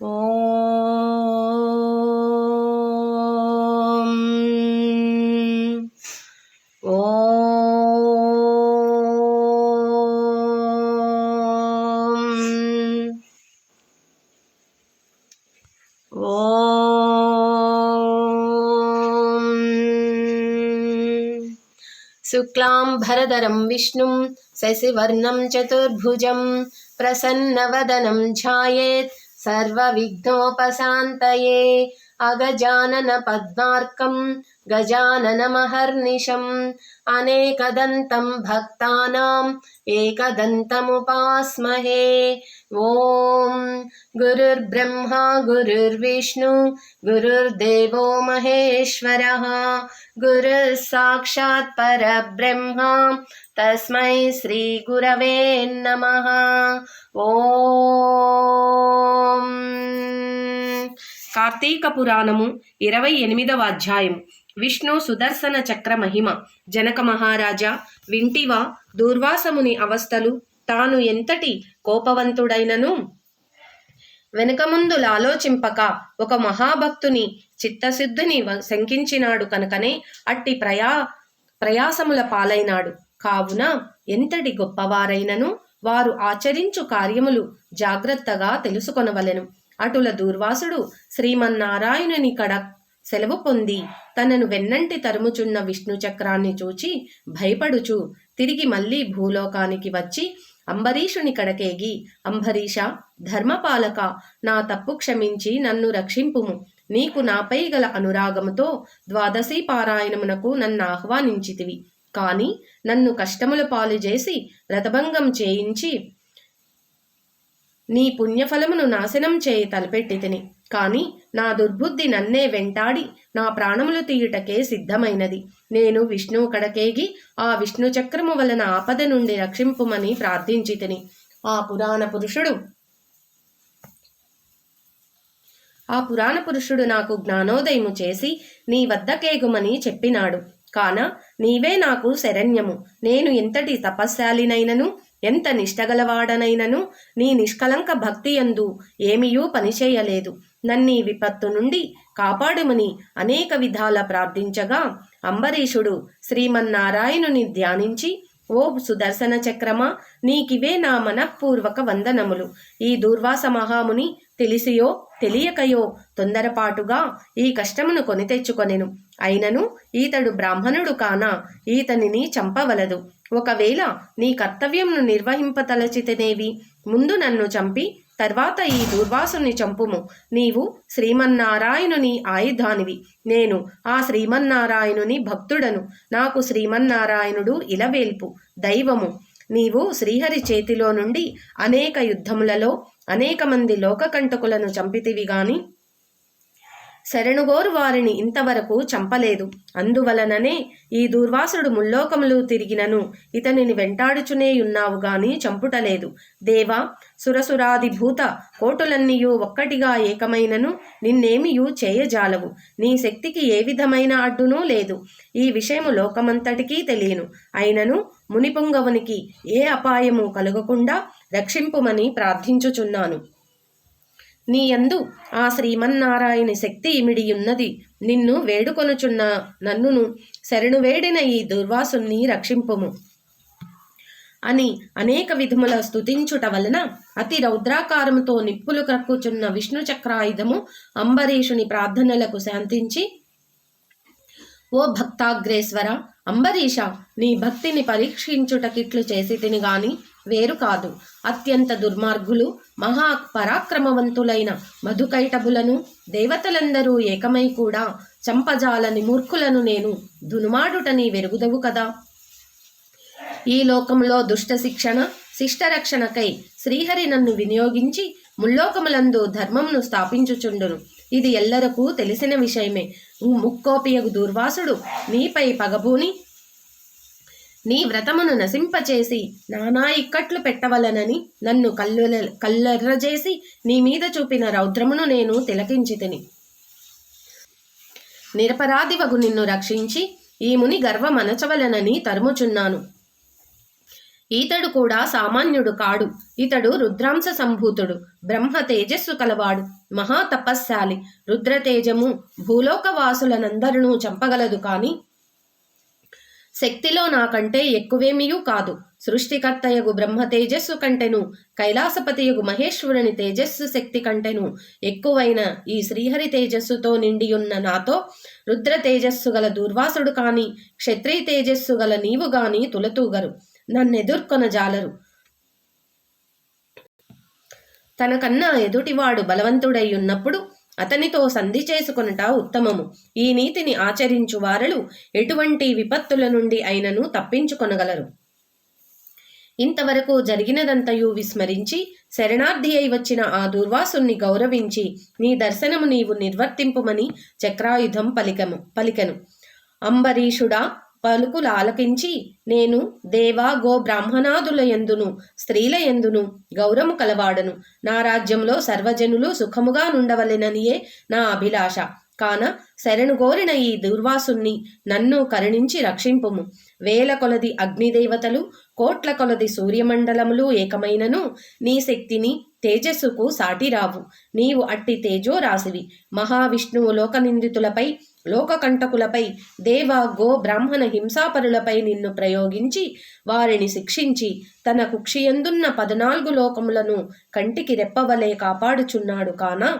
ओम ओम विष्णु शुक्लां भरदरं विष्णुं शशिवर्णं चतुर्भुजं प्रसन्नवदनं ध्यायेत् सर्वविघ्नोपशान्तये अगजाननपद्मार्कं गजाननमहर्निशम् अनेकदन्तं भक्तानाम् एकदन्तमुपास्महे ॐ गुरुर्ब्रह्मा गुरुर्विष्णु गुरुर्देवो महेश्वरः गुरुः साक्षात् परब्रह्म तस्मै श्रीगुरवे नमः ఓం కార్తీక పురాణము ఇరవై ఎనిమిదవ అధ్యాయం విష్ణు సుదర్శన చక్ర మహిమ. జనక మహారాజా వింటివా దూర్వాసముని అవస్థలు తాను ఎంతటి కోపవంతుడైనను? వెనకముందుల ఆలోచింపక ఒక మహాభక్తుని చిత్తశుద్ధిని వ- శంకించినాడు కనుకనే అట్టి ప్రయా ప్రయాసముల పాలైనాడు. కావున ఎంతటి గొప్పవారైనను వారు ఆచరించు కార్యములు జాగ్రత్తగా తెలుసుకొనవలెను. అటుల దూర్వాసుడు శ్రీమన్నారాయణుని కడ సెలవు పొంది తనను వెన్నంటి తరుముచున్న విష్ణు చక్రాన్ని చూచి భయపడుచు తిరిగి మళ్ళీ భూలోకానికి వచ్చి అంబరీషుని కడకేగి అంబరీష ధర్మపాలక నా తప్పు క్షమించి నన్ను రక్షింపుము. నీకు నాపై గల అనురాగముతో ద్వాదశీ పారాయణమునకు నన్ను ఆహ్వానించితివి. కాని నన్ను కష్టముల పాలు చేసి రథభంగం చేయించి నీ పుణ్యఫలమును నాశనం చేయి తలపెట్టి తిని. కాని నా దుర్బుద్ధి నన్నే వెంటాడి నా ప్రాణములు తీయుటకే సిద్ధమైనది. నేను విష్ణువు కడకేగి ఆ విష్ణు చక్రము వలన ఆపద నుండి రక్షింపుమని ప్రార్థించి తిని. ఆ పురాణ పురుషుడు ఆ పురాణ పురుషుడు నాకు జ్ఞానోదయము చేసి నీ వద్దకేగుమని చెప్పినాడు. కాన నీవే నాకు శరణ్యము. నేను ఎంతటి తపస్శాలినైనను ఎంత నిష్టగలవాడనైనను నీ నిష్కలంక భక్తి యందు ఏమియూ పనిచేయలేదు. నన్నీ విపత్తు నుండి కాపాడుమని అనేక విధాల ప్రార్థించగా అంబరీషుడు శ్రీమన్నారాయణుని ధ్యానించి ఓ సుదర్శన చక్రమా నీకివే నా మనఃపూర్వక వందనములు. ఈ దుర్వాస మహాముని తెలిసియో తెలియకయో తొందరపాటుగా ఈ కష్టమును కొని తెచ్చుకొనెను. అయినను ఈతడు బ్రాహ్మణుడు కాన ఈతనిని చంపవలదు. ఒకవేళ నీ కర్తవ్యంను నిర్వహింపతలచితనేవి ముందు నన్ను చంపి తర్వాత ఈ దుర్వాసుని చంపుము. నీవు శ్రీమన్నారాయణుని ఆయుధానివి. నేను ఆ శ్రీమన్నారాయణుని భక్తుడను. నాకు శ్రీమన్నారాయణుడు ఇలవేల్పు. దైవము నీవు శ్రీహరి చేతిలో నుండి అనేక యుద్ధములలో అనేక మంది లోకకంటకులను చంపితివి గాని శరణుగోరు వారిని ఇంతవరకు చంపలేదు. అందువలననే ఈ దుర్వాసుడు ముల్లోకములు తిరిగినను. ఇతనిని వెంటాడుచునే ఉన్నావు గాని చంపుటలేదు. దేవా సురసురాది భూత కోటులన్నీయు ఒక్కటిగా ఏకమైనను నిన్నేమియు చేయజాలవు. నీ శక్తికి ఏ విధమైన అడ్డునూ లేదు. ఈ విషయము లోకమంతటికీ తెలియను. అయినను మునిపుంగవునికి ఏ అపాయము కలుగకుండా రక్షింపుమని ప్రార్థించుచున్నాను. నీ యందు ఆ శ్రీమన్నారాయణ శక్తి ఇమిడియున్నది. నిన్ను వేడుకొనుచున్న నన్నును శరణు వేడిన ఈ దుర్వాసుని రక్షింపుము. అని అనేక విధముల స్థుతించుట వలన అతి రౌద్రాకారముతో నిప్పులు క్రక్కుచున్న విష్ణు చక్రాయుధము అంబరీషుని ప్రార్థనలకు శాంతించి ఓ భక్తాగ్రేశ్వర అంబరీష నీ భక్తిని పరీక్షించుటకిట్లు చేసి తిని గాని వేరు కాదు. అత్యంత దుర్మార్గులు మహా పరాక్రమవంతులైన మధుకైటబులను దేవతలందరూ ఏకమై కూడా చంపజాలని మూర్ఖులను నేను దునుమాడుటని వెరుగుదవు కదా. ఈ లోకంలో దుష్ట శిక్షణ శిష్టరక్షణకై శ్రీహరి నన్ను వినియోగించి ముల్లోకములందు ధర్మంను స్థాపించుచుండును. ఇది ఎల్లరకు తెలిసిన విషయమే. ముక్కోపియగు దూర్వాసుడు నీపై పగబూని నీ వ్రతమును నశింపచేసి నానా ఇక్కట్లు పెట్టవలనని నన్ను కల్లు కల్లెర్రజేసి నీ మీద చూపిన రౌద్రమును నేను తిలకించి తిని. నిరపరాధివగు నిన్ను రక్షించి ఈ ముని గర్వమనచవలనని తరుముచున్నాను. ఈతడు కూడా సామాన్యుడు కాడు. ఇతడు రుద్రాంశ సంభూతుడు. బ్రహ్మ తేజస్సు కలవాడు. మహాతపస్శాలి రుద్రతేజము భూలోకవాసులనందరినూ చంపగలదు కాని శక్తిలో నాకంటే ఎక్కువేమియూ కాదు. సృష్టికర్తయగు బ్రహ్మ తేజస్సు కంటెను కైలాసపతియగు మహేశ్వరుని తేజస్సు శక్తి కంటెను. ఎక్కువైన ఈ శ్రీహరి తేజస్సుతో నిండియున్న నాతో రుద్ర తేజస్సు గల దుర్వాసుడు కాని క్షత్రియ తేజస్సు గల నీవు గాని తులతూగరు నన్నెదుర్కొన జాలరు. తనకన్నా ఎదుటివాడు బలవంతుడై ఉన్నప్పుడు అతనితో సంధి చేసుకొనుట ఉత్తమము. ఈ నీతిని ఆచరించు వారలు ఎటువంటి విపత్తుల నుండి అయినను తప్పించుకొనగలరు. ఇంతవరకు జరిగినదంతయు విస్మరించి శరణార్థి అయి వచ్చిన ఆ దుర్వాసుని గౌరవించి నీ దర్శనము నీవు నిర్వర్తింపుమని చక్రాయుధం పలికము పలికెను. అంబరీషుడా పలుకులు ఆలకించి నేను దేవా గో బ్రాహ్మణాదుల ఎందును స్త్రీల ఎందును గౌరము కలవాడను. నా రాజ్యంలో సర్వజనులు సుఖముగా నుండవలెననియే నా అభిలాష. కాన శరణుగోరిన ఈ దుర్వాసుణ్ణి నన్ను కరుణించి రక్షింపుము. వేల కొలది అగ్నిదేవతలు కోట్ల కొలది సూర్యమండలములు ఏకమైనను. నీ శక్తిని తేజస్సుకు సాటిరావు. నీవు అట్టి తేజో రాసివి మహావిష్ణువు లోకనిందితులపై లోకకంటకులపై దేవ గో బ్రాహ్మణ హింసాపరులపై నిన్ను ప్రయోగించి వారిని శిక్షించి తన కుక్షియందున్న పద్నాలుగు లోకములను కంటికి రెప్పవలే కాపాడుచున్నాడు కానా?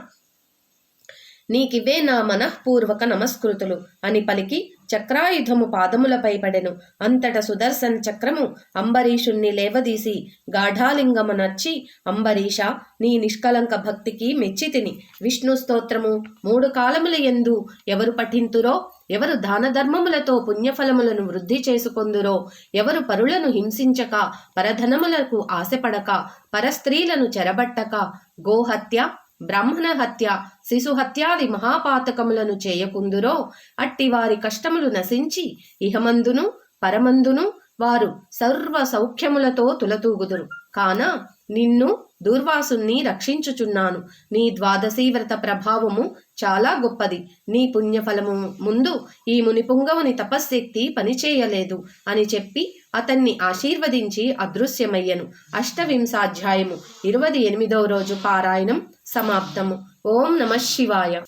నీకివే నా మనఃపూర్వక నమస్కృతులు. అని పలికి చక్రాయుధము పాదములపై పడెను. అంతట సుదర్శన చక్రము అంబరీషుణ్ణి లేవదీసి గాఢాలింగమనర్చి అంబరీష నీ నిష్కలంక భక్తికి మెచ్చితిని విష్ణు స్తోత్రము మూడు కాలముల ఎందు ఎవరు పఠింతురో ఎవరు దాన ధర్మములతో పుణ్యఫలములను వృద్ధి చేసుకొందురో ఎవరు పరులను హింసించక పరధనములకు ఆశపడక పరస్త్రీలను చెరబట్టక గోహత్య బ్రాహ్మణ హత్య శిశు హత్యాది మహాపాతకములను చేయకుందురో అట్టి వారి కష్టములు నశించి ఇహమందును పరమందును వారు సర్వ సౌఖ్యములతో తులతూగుదురు. కాన నిన్ను దూర్వాసుని రక్షించుచున్నాను. నీ ద్వాదశీ వ్రత ప్రభావము చాలా గొప్పది. నీ పుణ్యఫలము ముందు ఈ మునిపుంగవుని తపశ్శక్తి పనిచేయలేదు అని చెప్పి అతన్ని ఆశీర్వదించి అదృశ్యమయ్యను. అష్టవింశాధ్యాయము ఇరవై ఎనిమిదవ రోజు పారాయణం సమాప్తము. ఓం నమ శివాయ.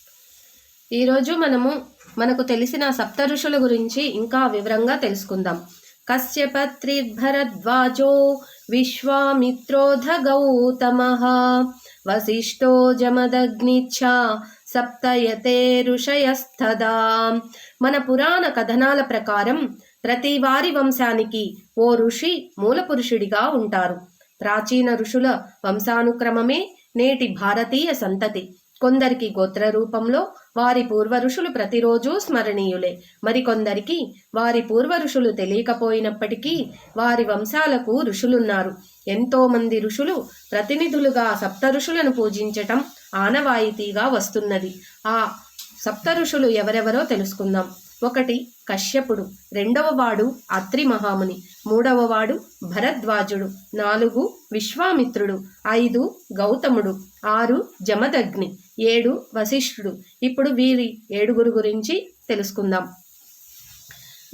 ఈరోజు మనము మనకు తెలిసిన సప్త ఋషుల గురించి ఇంకా వివరంగా తెలుసుకుందాం. కశ్యపత్రిర్భరద్వాజో విశ్వామిత్రోధ గౌతమ వసిష్ఠో జమదగ్నిచ్చ సప్తయతే ఋషయస్థదా మన పురాణ కథనాల ప్రకారం ప్రతి వారి వంశానికి ఓ ఋషి మూలపురుషుడిగా ఉంటారు. ప్రాచీన ఋషుల వంశానుక్రమమే నేటి భారతీయ సంతతి. కొందరికి గోత్ర రూపంలో వారి పూర్వరుషులు ప్రతిరోజూ స్మరణీయులే. మరికొందరికి వారి పూర్వరుషులు తెలియకపోయినప్పటికీ వారి వంశాలకు ఋషులున్నారు. ఎంతో మంది ఋషులు ప్రతినిధులుగా సప్త ఋషులను పూజించటం ఆనవాయితీగా వస్తున్నది. ఆ సప్త ఋషులు ఎవరెవరో తెలుసుకుందాం. ఒకటి కశ్యపుడు. రెండవవాడు అత్రి మహాముని. మూడవవాడు భరద్వాజుడు. నాలుగు విశ్వామిత్రుడు. ఐదు గౌతముడు. ఆరు జమదగ్ని. ఏడు వశిష్ఠుడు. ఇప్పుడు వీరి ఏడుగురు గురించి తెలుసుకుందాం.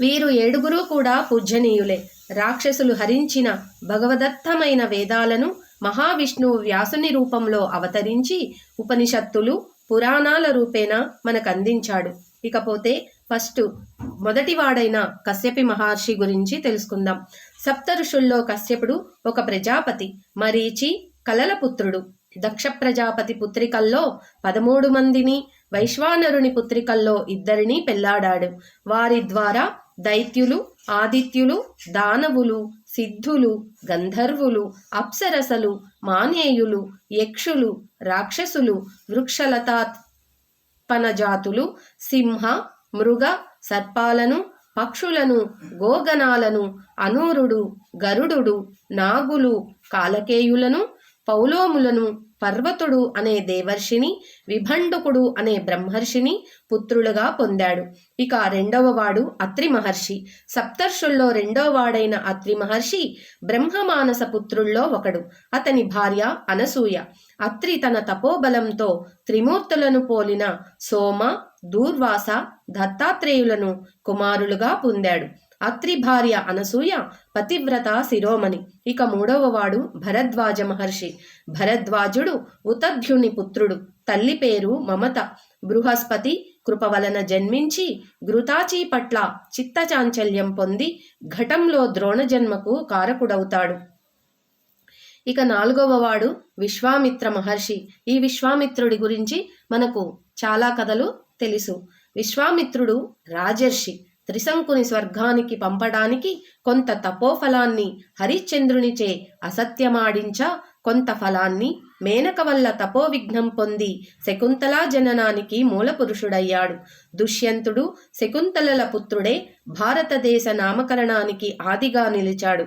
వీరు ఏడుగురు కూడా పూజనీయులే రాక్షసులు హరించిన భగవదత్తమైన వేదాలను మహావిష్ణువు వ్యాసుని రూపంలో అవతరించి ఉపనిషత్తులు పురాణాల రూపేణ మనకు అందించాడు ఇకపోతే ఫస్ట్ మొదటివాడైన కశ్యపి మహర్షి గురించి తెలుసుకుందాం. సప్త ఋషుల్లో కశ్యపుడు ఒక ప్రజాపతి మరీచి కలల పుత్రుడు. దక్ష ప్రజాపతి పుత్రికల్లో పదమూడు మందిని వైశ్వానరుని పుత్రికల్లో ఇద్దరిని పెళ్ళాడాడు. వారి ద్వారా దైత్యులు ఆదిత్యులు దానవులు సిద్ధులు గంధర్వులు అప్సరసలు మానేయులు యక్షులు రాక్షసులు వృక్షలతాత్పనజాతులు సింహ మృగ సర్పాలను పక్షులను గోగణాలను అనూరుడు గరుడు నాగులు కాలకేయులను పౌలోములను పర్వతుడు అనే దేవర్షిని విభండుకుడు అనే బ్రహ్మర్షిని పుత్రులుగా పొందాడు. ఇక రెండవ వాడు అత్రి మహర్షి. సప్తర్షుల్లో రెండవ వాడైన అత్రి మహర్షి బ్రహ్మమానస పుత్రుల్లో ఒకడు. అతని భార్య అనసూయ. అత్రి తన తపోబలంతో త్రిమూర్తులను పోలిన సోమ దూర్వాస దత్తాత్రేయులను కుమారులుగా పొందాడు. అత్రి భార్య అనసూయ పతివ్రత శిరోమణి. ఇక మూడవ వాడు భరద్వాజ మహర్షి. భరద్వాజుడు ఉతధ్యుని పుత్రుడు. తల్లి పేరు మమత. బృహస్పతి కృప వలన జన్మించి ఘృతాచీ పట్ల చిత్తచాంచల్యం పొంది ఘటంలో ద్రోణజన్మకు కారకుడవుతాడు. ఇక నాలుగవ వాడు విశ్వామిత్ర మహర్షి. ఈ విశ్వామిత్రుడి గురించి మనకు చాలా కథలు తెలుసు. విశ్వామిత్రుడు రాజర్షి త్రిశంకుని స్వర్గానికి పంపడానికి కొంత తపోఫలాన్ని హరిశ్చంద్రునిచే అసత్యమాడించ కొంత ఫలాన్ని మేనక వల్ల తపోవిఘ్నం పొంది శకుంతలా జననానికి మూలపురుషుడయ్యాడు. దుష్యంతుడు శకుంతలల పుత్రుడే భారతదేశ నామకరణానికి ఆదిగా నిలిచాడు.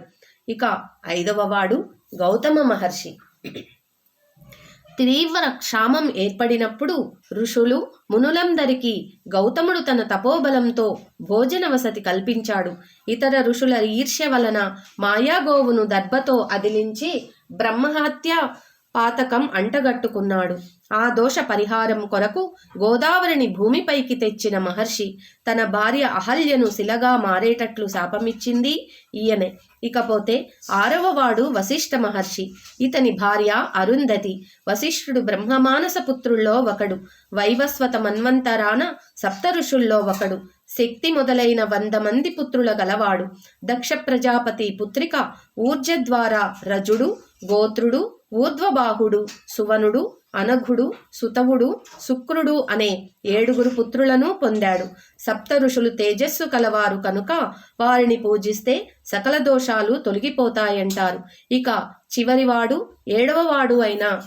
ఇక ఐదవ వాడు గౌతమ మహర్షి. తీవ్ర క్షామం ఏర్పడినప్పుడు ఋషులు మునులందరికీ గౌతముడు తన తపోబలంతో భోజన వసతి కల్పించాడు. ఇతర ఋషుల ఈర్ష్య వలన మాయాగోవును దర్భతో అదిలించి బ్రహ్మహత్య పాతకం అంటగట్టుకున్నాడు. ఆ దోష పరిహారం కొరకు గోదావరిని భూమిపైకి తెచ్చిన మహర్షి తన భార్య అహల్యను శిలగా మారేటట్లు శాపమిచ్చింది ఈయనే. ఇకపోతే ఆరవవాడు వశిష్ఠ మహర్షి. ఇతని భార్య అరుంధతి. వశిష్ఠుడు బ్రహ్మమానస పుత్రుల్లో ఒకడు. వైవస్వత మన్వంతరాన సప్త ఋషుల్లో ఒకడు. శక్తి మొదలైన వంద మంది పుత్రుల గలవాడు. దక్ష ప్రజాపతి పుత్రిక ఊర్జ ద్వారా రజుడు గోత్రుడు ఊర్ధ్వబాహుడు సువనుడు అనఘుడు సుతవుడు శుక్రుడు అనే ఏడుగురు పుత్రులను పొందాడు. సప్త ఋషులు తేజస్సు కలవారు కనుక వారిని పూజిస్తే సకల దోషాలు తొలగిపోతాయంటారు. ఇక చివరివాడు ఏడవవాడు అయిన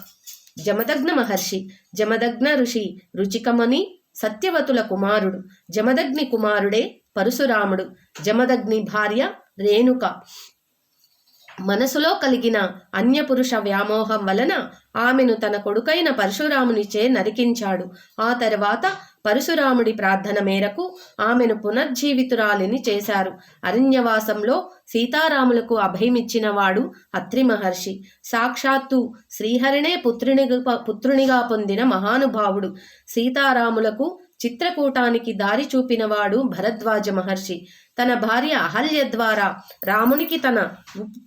జమదగ్న మహర్షి. జమదగ్న ఋషి రుచికమని సత్యవతుల కుమారుడు. జమదగ్ని కుమారుడే పరశురాముడు. జమదగ్ని భార్య రేణుక. మనసులో కలిగిన అన్యపురుష వ్యామోహం వలన ఆమెను తన కొడుకైన పరశురామునిచే నరికించాడు. ఆ తర్వాత పరశురాముడి ప్రార్థన మేరకు ఆమెను పునర్జీవితురాలిని చేశారు. అరణ్యవాసంలో సీతారాములకు అభయమిచ్చినవాడు అత్రి మహర్షి సాక్షాత్తు శ్రీహరినే పుత్రుని పుత్రునిగా పొందిన మహానుభావుడు. సీతారాములకు చిత్రకూటానికి దారి చూపినవాడు భరద్వాజ మహర్షి. తన భార్య అహల్య ద్వారా రామునికి తన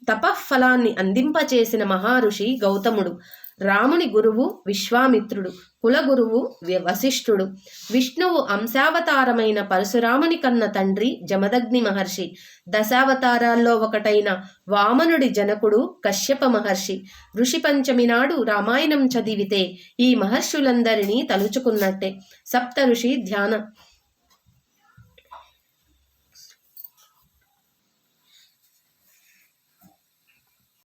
తపఫలాన్ని అందింపచేసిన మహర్షి గౌతముడు. రాముని గురువు విశ్వామిత్రుడు కులగురువు వశిష్ఠుడు. విష్ణువు అంశావతారమైన పరశురాముని కన్న తండ్రి జమదగ్ని మహర్షి. దశావతారాల్లో ఒకటైన వామనుడి జనకుడు కశ్యప మహర్షి. ఋషి పంచమి నాడు రామాయణం చదివితే ఈ మహర్షులందరినీ తలుచుకున్నట్టే. సప్త ఋషి ధ్యాన